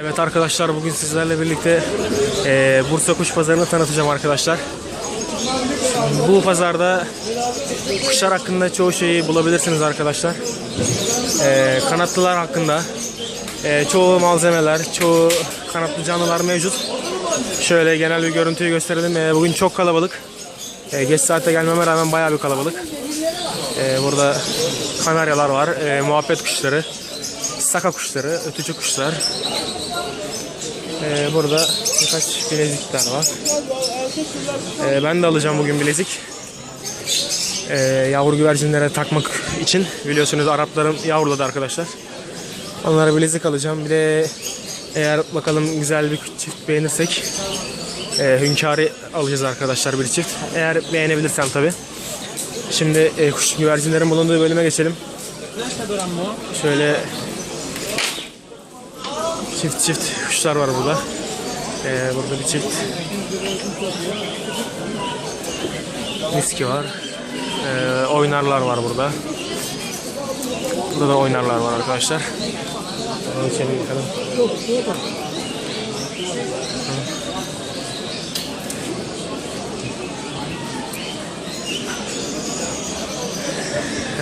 Evet arkadaşlar bugün sizlerle birlikte eee, Bursa Kuş Pazarı'nı tanıtacağım arkadaşlar. Bu pazarda kuşlar hakkında çoğu şeyi bulabilirsiniz arkadaşlar. Eee, kanatlılar hakkında eee, çoğu malzemeler, çoğu kanatlı canlılar mevcut. Şöyle genel bir görüntüyü gösterelim. Eee, bugün çok kalabalık. Eee, geç saatte gelmeme rağmen bayağı bir kalabalık. Eee, burada kanaryalar var, eee, muhabbet kuşları, saka kuşları, ötücü kuşlar, ee, burada birkaç bilezikler var. Ee, ben de alacağım bugün bilezik. Ee, yavru güvercinlere takmak için. Biliyorsunuz Araplarım yavruladı arkadaşlar. Onlara bilezik alacağım. Bir de eğer bakalım güzel bir çift beğenirsek e, hünkârı alacağız arkadaşlar bir çift. Eğer beğenebilirsem tabi. Şimdi e, kuş güvercinlerin bulunduğu bölüme geçelim. Şöyle Çift çift kuşlar var burada. Ee, burada bir çift miski var. Ee, oynarlar var burada. Burada da oynarlar var arkadaşlar. Ee, bakalım.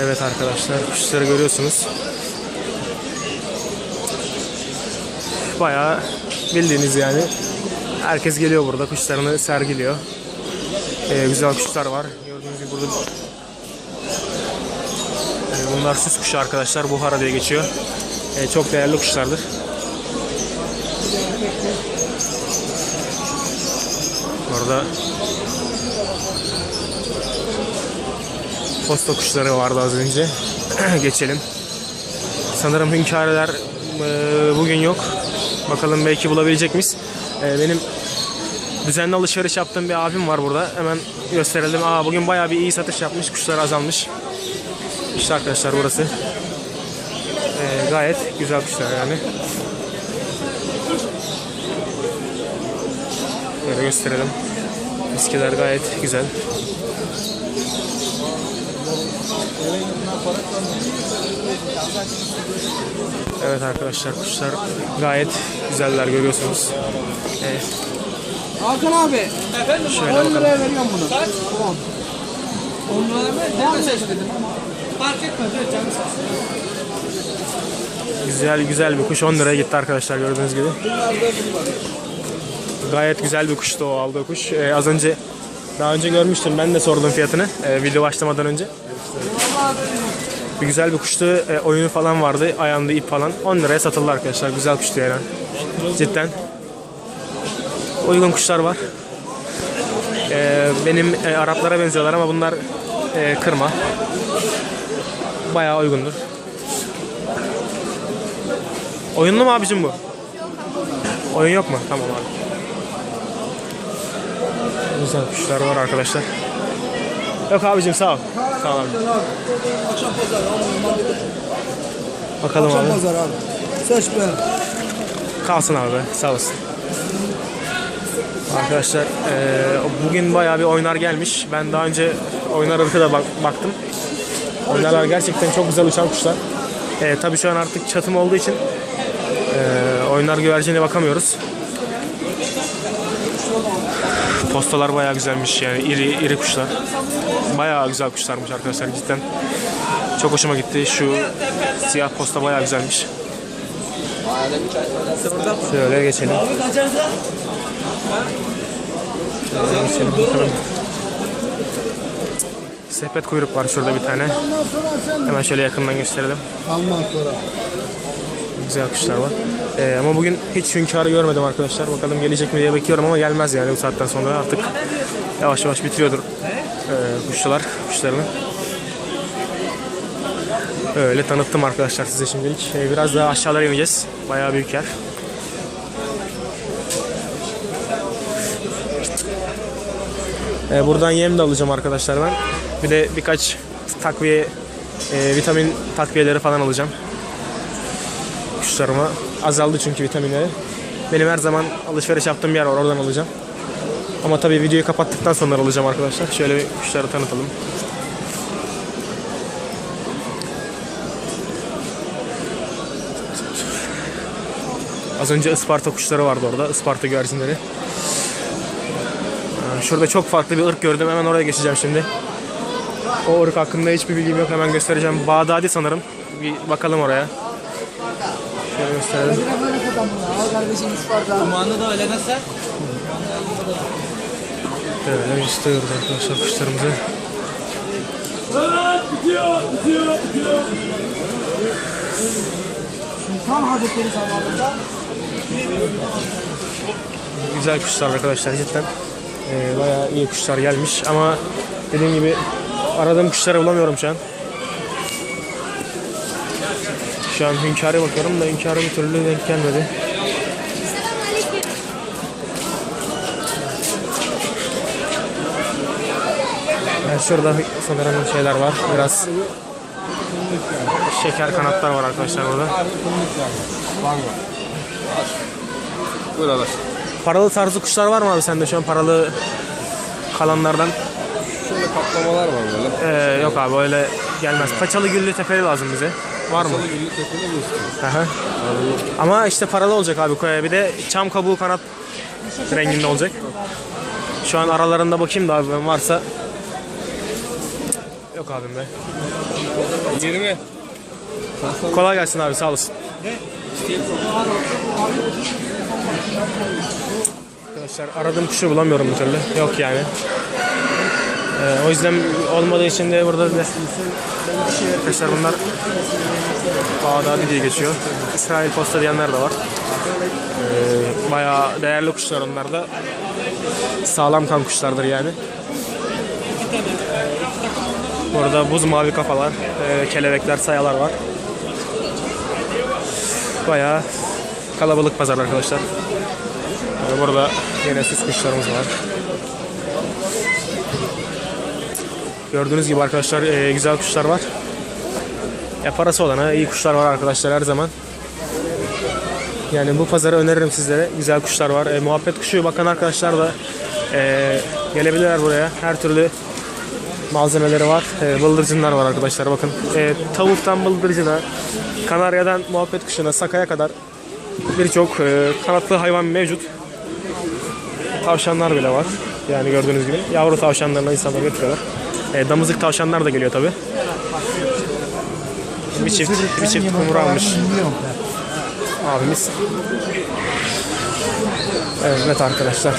Evet arkadaşlar kuşları görüyorsunuz. Bayağı bildiğiniz yani. Herkes geliyor burada kuşlarını sergiliyor. Ee, güzel kuşlar var. Gördüğünüz gibi burada Ee, bunlar süs kuşu arkadaşlar. Buhara diye geçiyor. Ee, çok değerli kuşlardır. Orada posta kuşları vardı az önce. Geçelim. Sanırım hünkârlar e, bugün yok. Bakalım belki bulabilecek miyiz? E, benim düzenli alışveriş yaptığım bir abim var burada. Hemen gösterelim. Aa, bugün bayağı bir iyi satış yapmış. Kuşlar azalmış. İşte arkadaşlar burası. E, gayet güzel kuşlar yani. Böyle gösterelim. Eskiler gayet güzel. Evet arkadaşlar kuşlar gayet güzeller görüyorsunuz. Evet, Hakan abi. şöyle 10 bakalım. liraya veriyorum bunu. Tamam. 10 liraya ver. Devam istedim ama. Fark etmez. Evet canım. Güzel güzel bir kuş 10 liraya gitti arkadaşlar gördüğünüz gibi. Gayet güzel bir kuştu o aldığı kuş. Ee, az önce daha önce görmüştüm ben de sordum fiyatını e, video başlamadan önce. Bir güzel bir kuştu. E, oyunu falan vardı. Ayağında ip falan. 10 liraya satıldı arkadaşlar. Güzel kuştu yani. Cidden. Uygun kuşlar var. E, benim e, Araplara benziyorlar ama bunlar e, kırma. Bayağı uygundur. Oyunlu mu abicim bu? Oyun yok mu? Tamam abi. Güzel kuşlar var arkadaşlar. Yok abicim sağ ol. Sağ ol abi. Akşam pazarı. Allah'ım. Bakalım Akşam abi. pazarı abi. Seç be. Kalsın abi. Sağ olasın. Arkadaşlar eee, bugün bayağı bir oynar gelmiş. Ben daha önce oynar da bak- baktım. Oynarlar gerçekten çok güzel uçan kuşlar. Eee tabii şu an artık çatım olduğu için eee oynar güvercine bakamıyoruz. Postalar bayağı güzelmiş yani iri iri kuşlar. Bayağı güzel kuşlarmış arkadaşlar cidden. Çok hoşuma gitti. Şu siyah posta bayağı güzelmiş. Şöyle geçelim. Şöyle geçelim bakalım. Sepet kuyruk var şurada bir tane. Hemen şöyle yakından gösterelim. Güzel kuşlar var. Ee, ama bugün hiç hünkârı görmedim arkadaşlar. Bakalım gelecek mi diye bekliyorum ama gelmez yani bu saatten sonra artık yavaş yavaş bitiriyordur kuşçular kuşlarını. Öyle tanıttım arkadaşlar size şimdilik. Ee, biraz daha aşağılara ineceğiz. Bayağı büyük yer. Ee, buradan yem de alacağım arkadaşlar ben. Bir de birkaç takviye, e, vitamin takviyeleri falan alacağım kuşlarıma. Azaldı çünkü vitaminleri. Benim her zaman alışveriş yaptığım bir yer var oradan alacağım. Ama tabii videoyu kapattıktan sonra alacağım arkadaşlar. Şöyle bir kuşları tanıtalım. Az önce Isparta kuşları vardı orada. Isparta güvercinleri. Ee, Şurada çok farklı bir ırk gördüm. Hemen oraya geçeceğim şimdi. O ırk hakkında hiçbir bilgim yok. Hemen göstereceğim. Bağdadi sanırım. Bir bakalım oraya. Şöyle gösterelim. Kumanda da öyle nasıl? Böyle istiyoruz arkadaşlar kuşlarımızı. Tam Hazretleri zamanında. Güzel kuşlar arkadaşlar cidden. Ee, bayağı iyi kuşlar gelmiş ama dediğim gibi aradığım kuşları bulamıyorum şu an. Şu an hünkâra bakıyorum da hünkâra bir türlü denk gelmedi. Şurada sanırım şeyler var. Biraz şeker kanatlar var arkadaşlar burada. Buralar. Paralı tarzı kuşlar var mı abi sende şu an paralı kalanlardan? Şöyle kaplamalar var böyle. Ee, yok abi öyle gelmez. Paçalı güllü tepeli lazım bize. Var mı? Salı günlük tepede mi istiyorsun? Aha. Ama işte paralı olacak abi koya. Bir de çam kabuğu kanat renginde olacak. Şu an aralarında bakayım da abi varsa. Yok abim be. 20. Kolay gelsin abi sağ olasın. Arkadaşlar aradığım kuşu bulamıyorum bir türlü. Yok yani. Ee, o yüzden olmadığı için de burada bir arkadaşlar bunlar Bağdadi diye geçiyor. İsrail posta diyenler de var. Ee, bayağı değerli kuşlar onlar da. Sağlam kan kuşlardır yani. Burada buz mavi kafalar, e, kelebekler, sayalar var. Bayağı kalabalık pazar arkadaşlar. Ee, Burada yine süs kuşlarımız var. Gördüğünüz gibi arkadaşlar e, güzel kuşlar var. Ya parası olana iyi kuşlar var arkadaşlar her zaman. Yani bu pazarı öneririm sizlere. Güzel kuşlar var. E, muhabbet kuşu bakan arkadaşlar da e, gelebilirler buraya. Her türlü malzemeleri var. E, bıldırcınlar var arkadaşlar bakın. E, tavuktan bıldırcına, kanaryadan muhabbet kuşuna, sakaya kadar birçok e, kanatlı hayvan mevcut. Tavşanlar bile var. Yani gördüğünüz gibi. Yavru tavşanlarına insanlar getiriyorlar. E, damızlık tavşanlar da geliyor tabi. Bir çift, bir çift kumru almış abimiz. Evet arkadaşlar.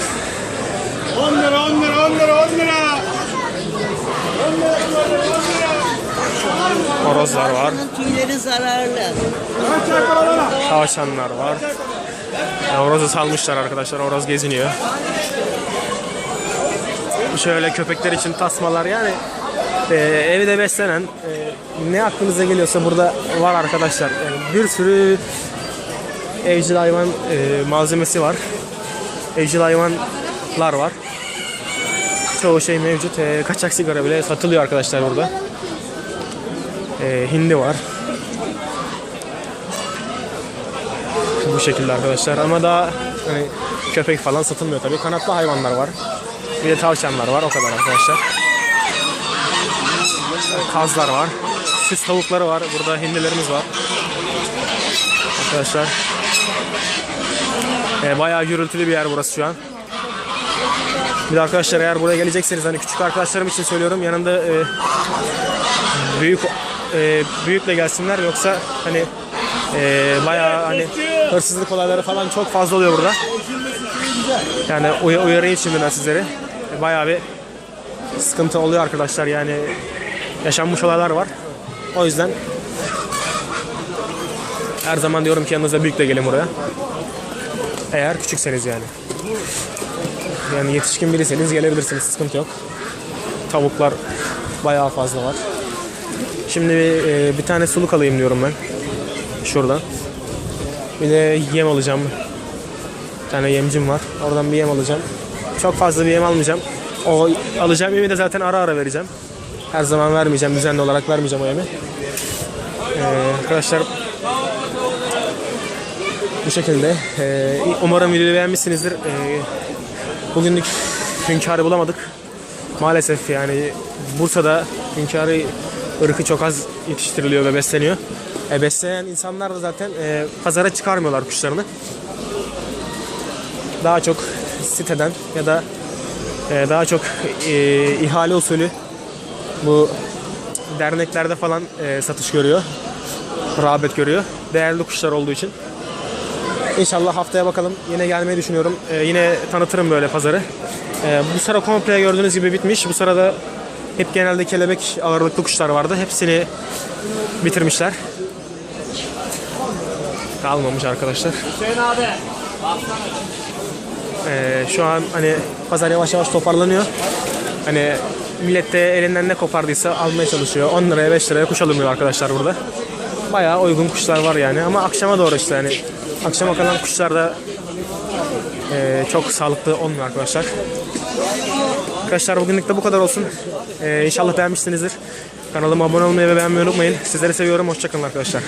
10 lira 10 lira 10 lira 10 lira. Horozlar var. Tüyleri zararlı. Tavşanlar var. Ya, horozu salmışlar arkadaşlar. Horoz geziniyor. Şöyle köpekler için tasmalar yani e, evde beslenen e, ne aklınıza geliyorsa burada var arkadaşlar. Yani bir sürü evcil hayvan e, malzemesi var. Evcil hayvanlar var. Çoğu şey mevcut. E, kaçak sigara bile satılıyor arkadaşlar burada. E, hindi var. Bu şekilde arkadaşlar ama daha hani köpek falan satılmıyor tabii. Kanatlı hayvanlar var. Bir de tavşanlar var o kadar arkadaşlar. Kazlar var. Süs tavukları var. Burada hindilerimiz var. Arkadaşlar. E, bayağı gürültülü bir yer burası şu an. Bir de arkadaşlar eğer buraya gelecekseniz hani küçük arkadaşlarım için söylüyorum yanında e, büyük e, büyükle gelsinler yoksa hani e, bayağı hani hırsızlık olayları falan çok fazla oluyor burada. Yani uy- uyarayım şimdi ben sizleri. E, bayağı bir sıkıntı oluyor arkadaşlar yani yaşanmış olaylar var. O yüzden her zaman diyorum ki yanınıza büyükle gelin buraya. Eğer küçükseniz yani. Yani yetişkin biriyseniz gelebilirsiniz sıkıntı yok. Tavuklar bayağı fazla var. Şimdi bir, e, bir tane suluk alayım diyorum ben. Şuradan. Bir de yem alacağım. Bir tane yemcim var. Oradan bir yem alacağım. Çok fazla bir yem almayacağım. O alacağım yemi de zaten ara ara vereceğim. Her zaman vermeyeceğim. Düzenli olarak vermeyeceğim o yemi. Ee, arkadaşlar bu şekilde. Ee, umarım videoyu beğenmişsinizdir. Ee, bugünlük hünkârı bulamadık. Maalesef yani Bursa'da hünkârı ırkı çok az yetiştiriliyor ve besleniyor. E, besleyen insanlar da zaten e, pazara çıkarmıyorlar kuşlarını. daha çok siteden ya da e, daha çok e, ihale usulü bu derneklerde falan e, satış görüyor. Rağbet görüyor. Değerli kuşlar olduğu için. İnşallah haftaya bakalım. Yine gelmeyi düşünüyorum. E, yine tanıtırım böyle pazarı. E, bu sıra komple gördüğünüz gibi bitmiş. Bu sırada hep genelde kelebek ağırlıklı kuşlar vardı. Hepsini bitirmişler. Kalmamış arkadaşlar. Ee, şu an hani pazar yavaş yavaş toparlanıyor. Hani millet de elinden ne kopardıysa almaya çalışıyor. 10 liraya 5 liraya kuş alınıyor arkadaşlar burada. Bayağı uygun kuşlar var yani ama akşama doğru işte hani akşama kalan kuşlar da e, çok sağlıklı olmuyor arkadaşlar. Arkadaşlar bugünlük de bu kadar olsun. Ee, inşallah beğenmişsinizdir. Kanalıma abone olmayı ve beğenmeyi unutmayın. Sizleri seviyorum. Hoşçakalın arkadaşlar.